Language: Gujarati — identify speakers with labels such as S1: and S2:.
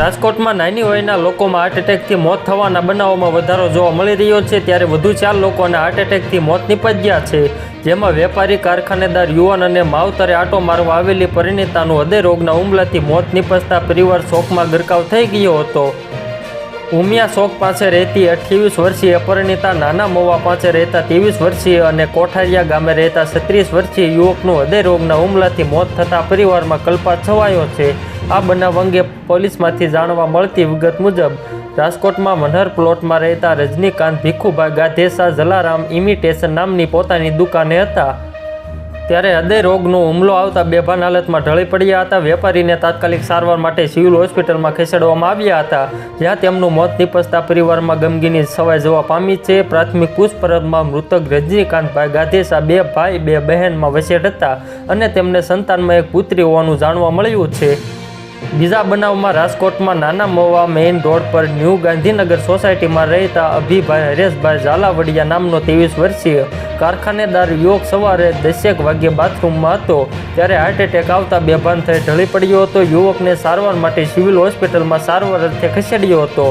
S1: રાજકોટમાં નાની વયના લોકોમાં હાર્ટ એટેકથી મોત થવાના બનાવોમાં વધારો જોવા મળી રહ્યો છે, ત્યારે વધુ ચાર લોકોને હાર્ટ એટેકથી મોત નીપજ્યા છે, જેમાં વેપારી, કારખાનેદાર, યુવાન અને માવતરે આટો મારવા આવેલી પરિણીતાનું હૃદય રોગના હુમલાથી મોત નીપજતા પરિવાર શોકમાં ગરકાવ થઈ ગયો હતો. ઉમિયા શોક પાસે રહેતી અઠ્યાવીસ વર્ષીય પરિણીતા નાના મોવા પાસે રહેતા ત્રેવીસ વર્ષીય અને કોઠારિયા ગામે રહેતા છત્રીસ વર્ષીય યુવકનું હૃદય રોગના હુમલાથી મોત થતાં પરિવારમાં કલ્પા છવાયો છે. આ બનાવ અંગે પોલીસમાંથી જાણવા મળતી વિગત મુજબ, રાજકોટમાં મનહર પ્લોટમાં રહેતા રજનીકાંત ભીખુભાઈ ગાધેસા જલારામ ઇમિટેશન નામની પોતાની દુકાને હતા. ત્યારે હૃદય રોગનો હુમલો આવતા બેભાન હાલતમાં ઢળી પડ્યા હતા. વેપારીને તાત્કાલિક સારવાર માટે સિવિલ હોસ્પિટલમાં ખસેડવામાં આવ્યા હતા, જ્યાં તેમનું મોત નિપજતા પરિવારમાં ગમગીની છવાઈ જવા પામી છે. પ્રાથમિક પૂછપરછમાં મૃતક રજનીકાંતભાઈ ગાધેસા બે ભાઈ, બે બહેનમાં વસેટ હતા અને તેમને સંતાનમાં એક પુત્રી હોવાનું જાણવા મળ્યું છે. બીજા બનાવમાં રાજકોટમાં નાના મોવા મેઇન રોડ પર ન્યૂ ગાંધીનગર સોસાયટીમાં રહેતા અભિભાઈ હરેશભાઈ ઝાલાવડિયા નામનો ત્રેવીસ વર્ષીય કારખાનેદાર યુવક સવારે દસેક વાગ્યે બાથરૂમમાં હતો. ત્યારે હાર્ટ એટેક આવતા બેભાન થઈ ઢળી પડ્યો હતો. યુવકને સારવાર માટે સિવિલ હોસ્પિટલમાં સારવાર અર્થે ખસેડ્યો હતો.